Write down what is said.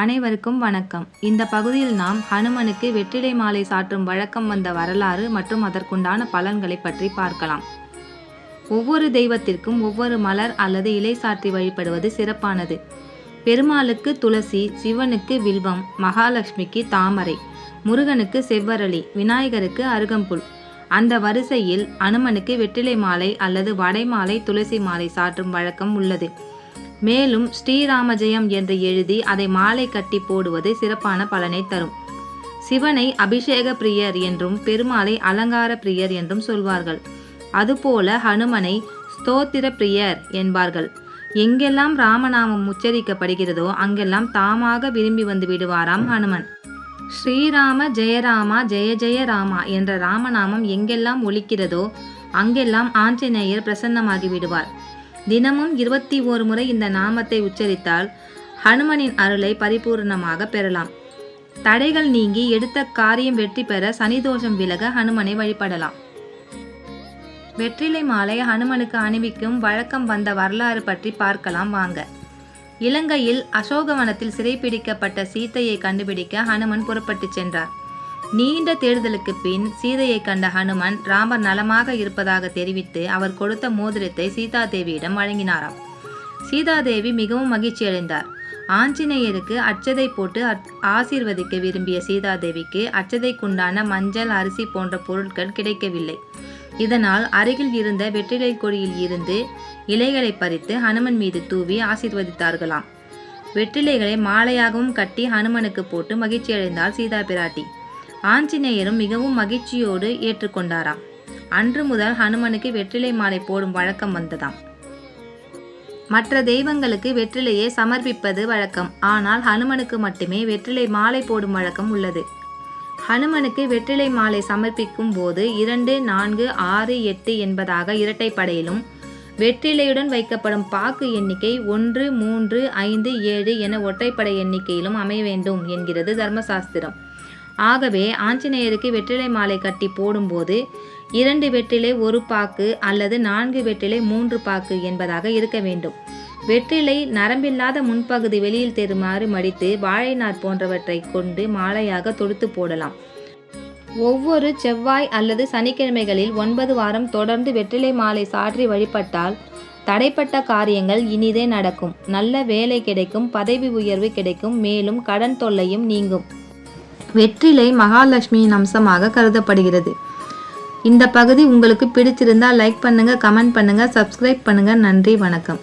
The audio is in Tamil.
அனைவருக்கும் வணக்கம். இந்த பகுதியில் நாம் ஹனுமனுக்கு வெற்றிலை மாலை சாற்றும் வழக்கம் வந்த வரலாறு மற்றும் அதற்குண்டான பலன்களை பற்றி பார்க்கலாம். ஒவ்வொரு தெய்வத்திற்கும் ஒவ்வொரு மலர் அல்லது இலை சாற்றி வழிபடுவது சிறப்பானது. பெருமாளுக்கு துளசி சிவனுக்கு வில்வம் மகாலட்சுமிக்கு தாமரை முருகனுக்கு செவ்வரளி விநாயகருக்கு அருகம்புல். அந்த வரிசையில் அனுமனுக்கு வெற்றிலை மாலை அல்லது வடை மாலை துளசி மாலை சாற்றும் வழக்கம் உள்ளது. மேலும் ஸ்ரீராம ஜெயம் என்று எழுதி அதை மாலை கட்டி போடுவது சிறப்பான பலனை தரும். சிவனை அபிஷேக பிரியர் என்றும் பெருமாளை அலங்கார பிரியர் என்றும் சொல்வார்கள். அதுபோல ஹனுமனை ஸ்தோத்திர பிரியர் என்பார்கள். எங்கெல்லாம் ராமநாமம் உச்சரிக்கப்படுகிறதோ அங்கெல்லாம் தாமாக விரும்பி வந்து விடுவாராம் ஹனுமன். ஸ்ரீராம ஜெயராமா ஜெய ஜெய ராமா என்ற ராமநாமம் எங்கெல்லாம் ஒலிக்கிறதோ அங்கெல்லாம் ஆஞ்சநேயர் பிரசன்னமாகி விடுவார். தினமும் இருபத்தி ஓரு முறை இந்த நாமத்தை உச்சரித்தால் ஹனுமனின் அருளை பரிபூர்ணமாக பெறலாம். தடைகள் நீங்கி எடுத்த காரியம் வெற்றி பெற சனிதோஷம் விலக ஹனுமனை வழிபடலாம். வெற்றிலை மாலை ஹனுமனுக்கு அணிவிக்கும் வழக்கம் வந்த வரலாறு பற்றி பார்க்கலாம் வாங்க. இலங்கையில் அசோகவனத்தில் சிறைப்பிடிக்கப்பட்ட சீதையை கண்டுபிடிக்க ஹனுமன் புறப்பட்டுச் சென்றார். நீண்ட தேடுதலுக்கு பின் சீதையை கண்ட ஹனுமன் ராமர் நலமாக இருப்பதாக தெரிவித்து அவர் கொடுத்த மோதிரத்தை சீதாதேவியிடம் வழங்கினாராம். சீதாதேவி மிகவும் மகிழ்ச்சியடைந்தார் ஆஞ்சநேயருக்கு அச்சதை போட்டு ஆசீர்வதிக்க விரும்பிய சீதாதேவிக்கு அச்சதைக்குண்டான மஞ்சள் அரிசி போன்ற பொருட்கள் கிடைக்கவில்லை. இதனால் அருகில் இருந்த வெற்றிலை கொடியில் இருந்து இலைகளை பறித்து ஹனுமன் மீது தூவி ஆசீர்வதித்தார்களாம். வெற்றிலைகளை மாலையாகவும் கட்டி ஹனுமனுக்கு போட்டு மகிழ்ச்சியடைந்தாள் சீதா பிராட்டி. ஆஞ்சநேயரும் மிகவும் மகிழ்ச்சியோடு ஏற்றுக்கொண்டாராம். அன்று முதல் ஹனுமனுக்கு வெற்றிலை மாலை போடும் வழக்கம் வந்ததாம். மற்ற தெய்வங்களுக்கு வெற்றிலையை சமர்ப்பிப்பது வழக்கம். ஆனால் ஹனுமனுக்கு மட்டுமே வெற்றிலை மாலை போடும் வழக்கம் உள்ளது. ஹனுமனுக்கு வெற்றிலை மாலை சமர்ப்பிக்கும் போது இரண்டு நான்கு ஆறு எட்டு என்பதாக இரட்டைப்படையிலும் வெற்றிலையுடன் வைக்கப்படும் பாக்கு எண்ணிக்கை ஒன்று மூன்று ஐந்து ஏழு என ஒற்றைப்படை எண்ணிக்கையிலும் அமைய வேண்டும் என்கிறது தர்மசாஸ்திரம். ஆகவே ஆஞ்சநேயருக்கு வெற்றிலை மாலை கட்டி போடும்போது இரண்டு வெற்றிலை ஒரு பாக்கு அல்லது நான்கு வெற்றிலை மூன்று பாக்கு என்பதாக இருக்க வேண்டும். வெற்றிலை நரம்பில்லாத முன்பகுதி வெளியில் தெருமாறு மடித்து வாழைநார் போன்றவற்றை கொண்டு மாலையாக தொடுத்து போடலாம். ஒவ்வொரு செவ்வாய் அல்லது சனிக்கிழமைகளில் ஒன்பது வாரம் தொடர்ந்து வெற்றிலை மாலை சாற்றி வழிபட்டால் தடைப்பட்ட காரியங்கள் இனிதே நடக்கும். நல்ல வேலை கிடைக்கும் பதவி உயர்வு கிடைக்கும் மேலும் கடன் தொல்லையும் நீங்கும். வெற்றிலை மகாலட்சுமியின் அம்சமாக கருதப்படுகிறது. இந்த பகுதி உங்களுக்கு பிடிச்சிருந்தால் லைக் பண்ணுங்கள் கமெண்ட் பண்ணுங்கள் சப்ஸ்கிரைப் பண்ணுங்கள் நன்றி வணக்கம்.